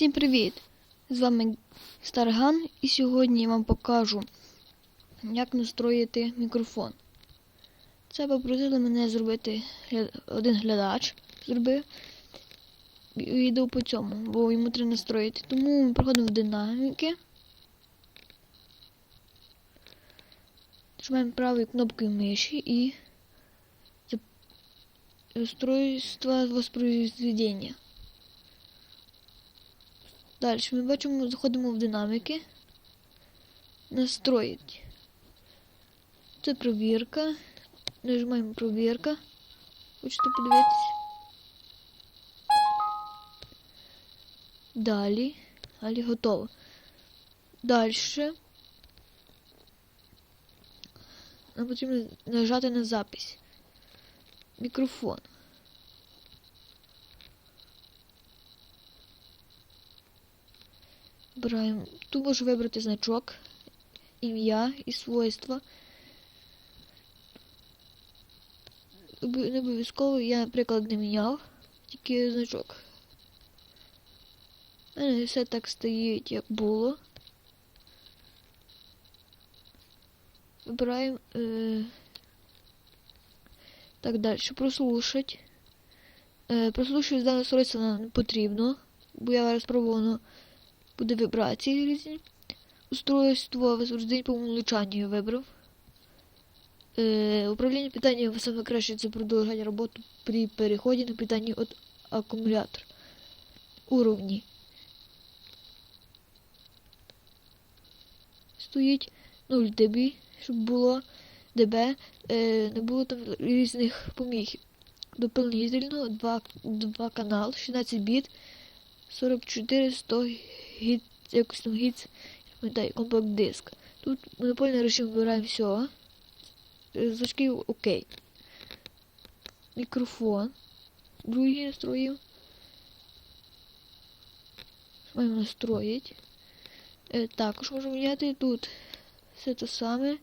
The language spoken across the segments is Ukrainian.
Всім привіт! З вами Старган і сьогодні я вам покажу, як настроїти мікрофон. Це попросили мене зробити один глядач зробив відео по цьому, бо йому треба настроїти. Тому ми проходимо в динаміки. Нажимаємо правою кнопкою миші і устройство воспроизведення. Далі ми бачимо, заходимо в динаміки. Настроїть. Це провірка. Нажимаємо провірка. Хочете подивитися? Далі. Далі готово. Далі. Нам потрібно нажати на запись. Мікрофон. Вибираємо. Тут можу вибрати значок, ім'я і свойства. Не обов'язково я, наприклад, не міняв, тільки значок. Мене все так стоїть, як було. Вибираємо. Е... Так, далі. Прослушать. Е, даного устройства нам не потрібно, бо я зараз пробувано буде вібрації різні. Устройство возбуждень по умолчанню вибрав. Е, управління питанням саме краще це продовження роботи при переході на питання від акумулятора. Уровні. Стоїть 0 dB, щоб було dB, е, не було там різних поміхів. Доповнительно 2, 2 канал, 16 біт, 44 100 гіт, якось там гіт, пам'ятаю, компакт диск. Тут монопольний режим вибираємо все. Значки окей. Мікрофон. Другий настроїв. Маємо настроїть. Е, також можемо міняти тут все те саме.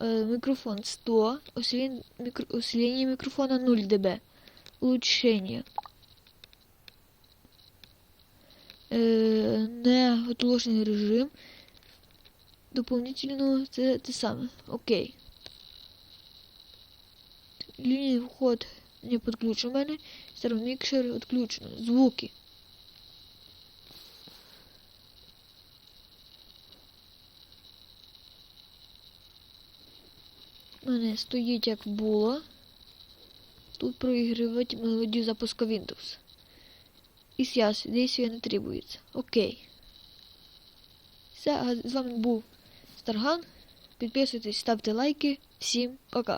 Е, мікрофон 100, усиление, мікро, мікрофона 0 дБ. Улучшення. Е, не отложений режим. Дополнительно це те саме. Окей. Лінія вход не підключена в мене. Стереомікшер відключено. Звуки. У мене стоїть як було. Тут проігрувати мелодію запуску Windows. И связь действия не требується. Окей. Все, з вами був Старган. Підписуйтесь, ставте лайки. Всім пока.